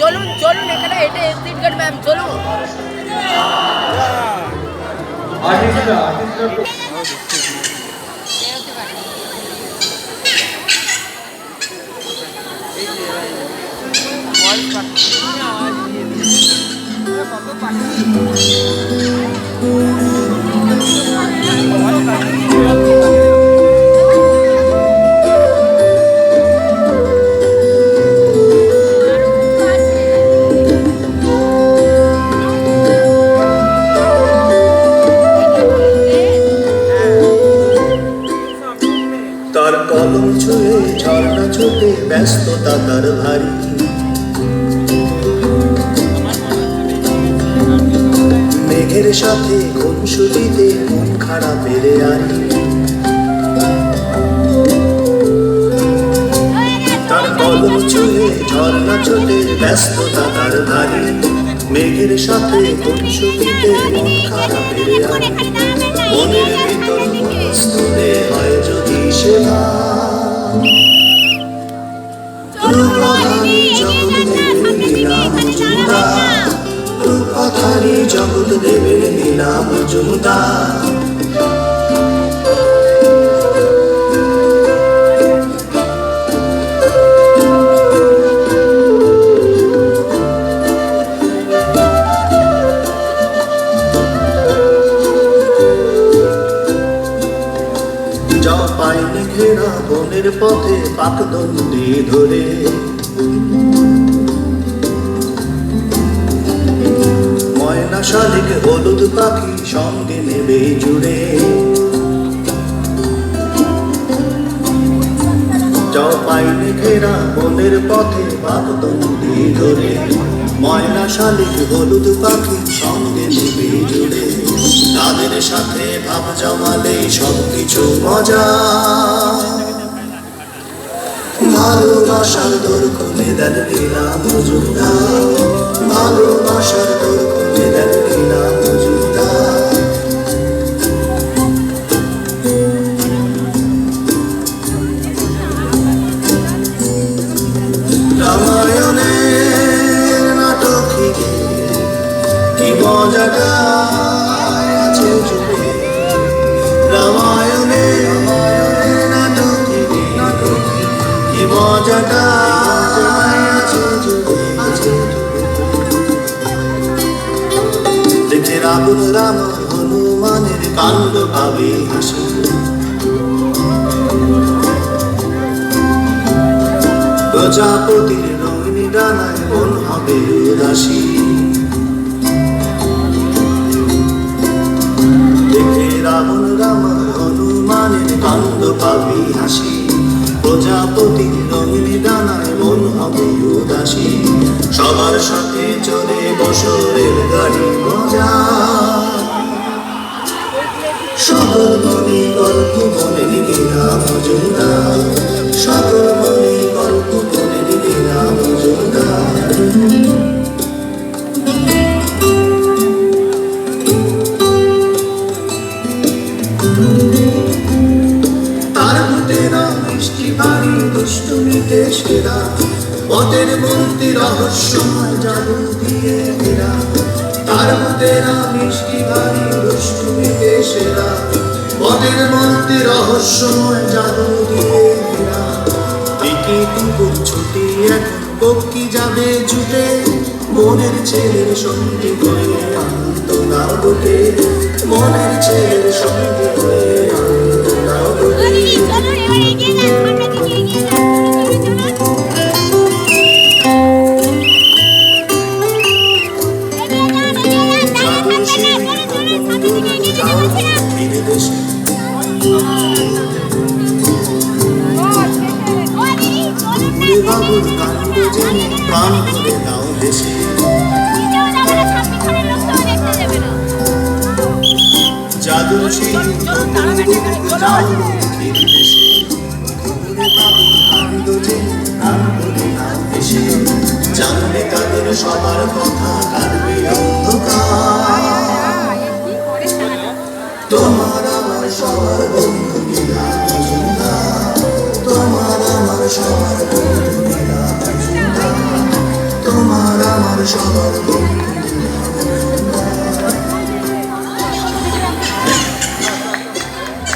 চলুন চলুন এখানে এটা এক্সিট গেট ম্যাম চলুন তার কলম ছুঁয়ে, ঝর্ণা ছোটে ব্যস্ততা তার ভারী। মেঘের সাথে ঘুমসুটিতে মন খারাপের আরি। তার কলম ছুঁয়ে, ঝর্ণা ছোটে ব্যস্ততা তার ভারী। মেঘের সাথে ঘুমসুটিতে মন খারাপের আরি। মনের ভিতর হয় যদি সেবা। রূপধারী জগৎ দেবের লীলাম জুদা রূপধারী জগৎ দেবের লীলাম জুদা ঘেরা বনের পথে পাকদণ্ডি ধরে। ময়না শালিক, হলুদ পাখি সঙ্গে নেবে জুড়ে। পাইনি ঘেরা বনের পথে পাকদণ্ডি ধরে। ময়না শালিক, হলুদ পাখি সঙ্গে নেবে জুড়ে। তাদের সাথে ভাব জমালে সব কিছু মজা। ভালোবাসার দোর খুলে দেন লীলা মজুদা ভালোবাসার দোর খুলে দেন লীলা মজুদা রামায়ণের নাটক কি মজাটা দেখে রাবণ রাম হনুমানের কাণ্ড ভাবে প্রজাপতির রঙিনী ডানায় মন হবে উদাসী কাণ্ড পাবি হাসি। প্রজাপতির রঙিনী ডানায় মন হবে উদাসী। সবার সাথে চলে বছরের গাড়ি মজা। সকল মনে গল্প মনে দিলা মজুদার দুষ্টুমিতে সেরা পথের মূর্তি রহস্যময় জাদু দিয়ে ঘেরা। তার ভূতেরা মিষ্টি বাড়ি দুষ্টুমিতে সেরা পথের মূর্তি রহস্যময় জাদু দিয়ে ঘেরা। দিকে কুকুর ছুটি এখন পক্ষী যাবে জুটে মনের ছেলের সঙ্গে হয়ে আনন্দ না মনের ছেলের সঙ্গে হয়ে বুকে বিদেশে জানবে তাদের সবার কথা কাটবে অন্ধকার তোমার আমার সবার তোমার আমার সবার তোমার আমার সবার